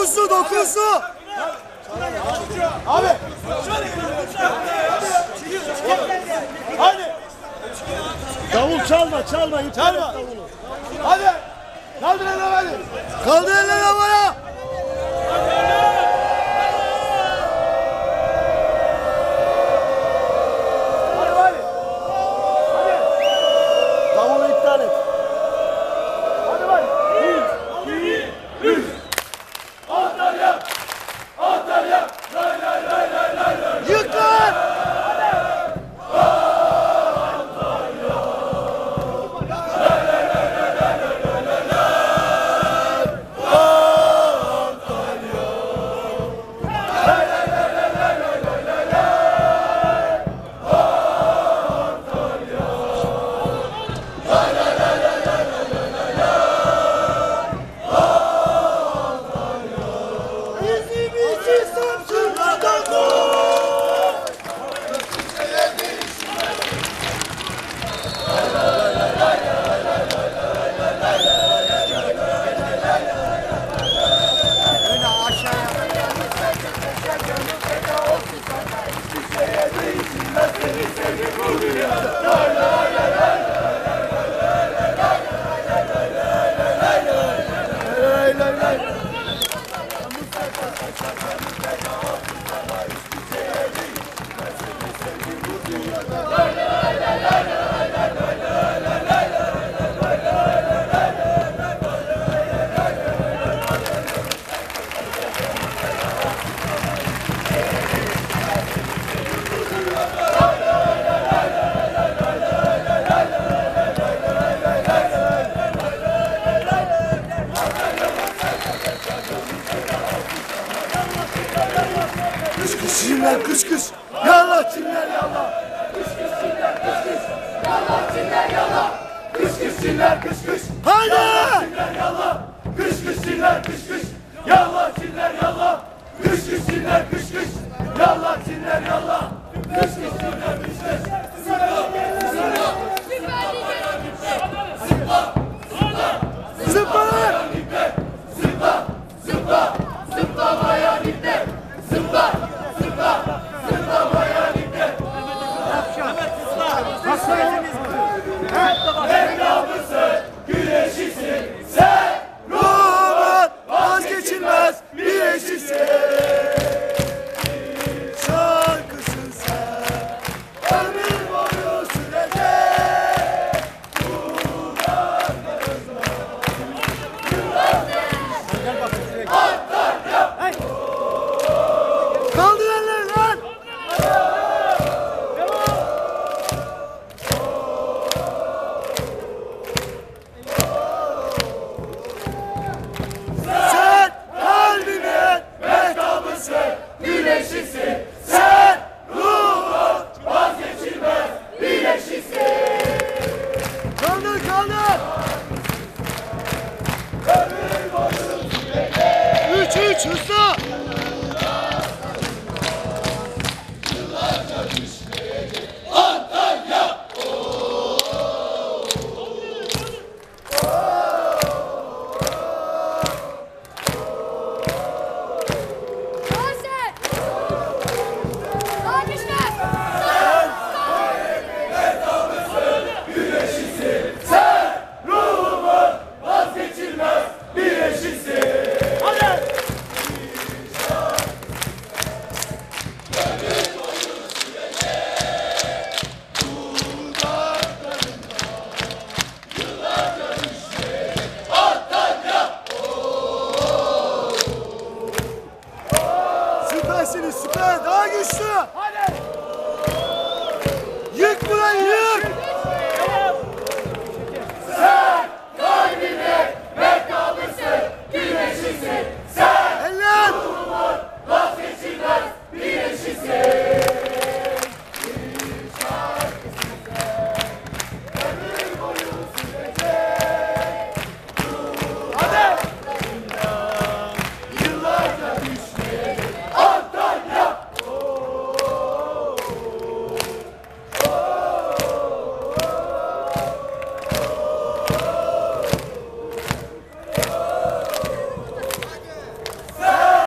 Dokuzlu dokuzlu. Abi. Hadi. Davul çalma çalma. Çalma. Hadi. Kaldır elini hadi. Kaldır elleri havaya. Kış kış Çinler kış kış. Çinler yallah. Kış kış çiller kış kış. Haydi. Çiller yallah. Kış kış çiller kış kış. Yallah çiller yallah. Kış kış Choose güçlü, daha güçlü. Hadi. Yık burayı.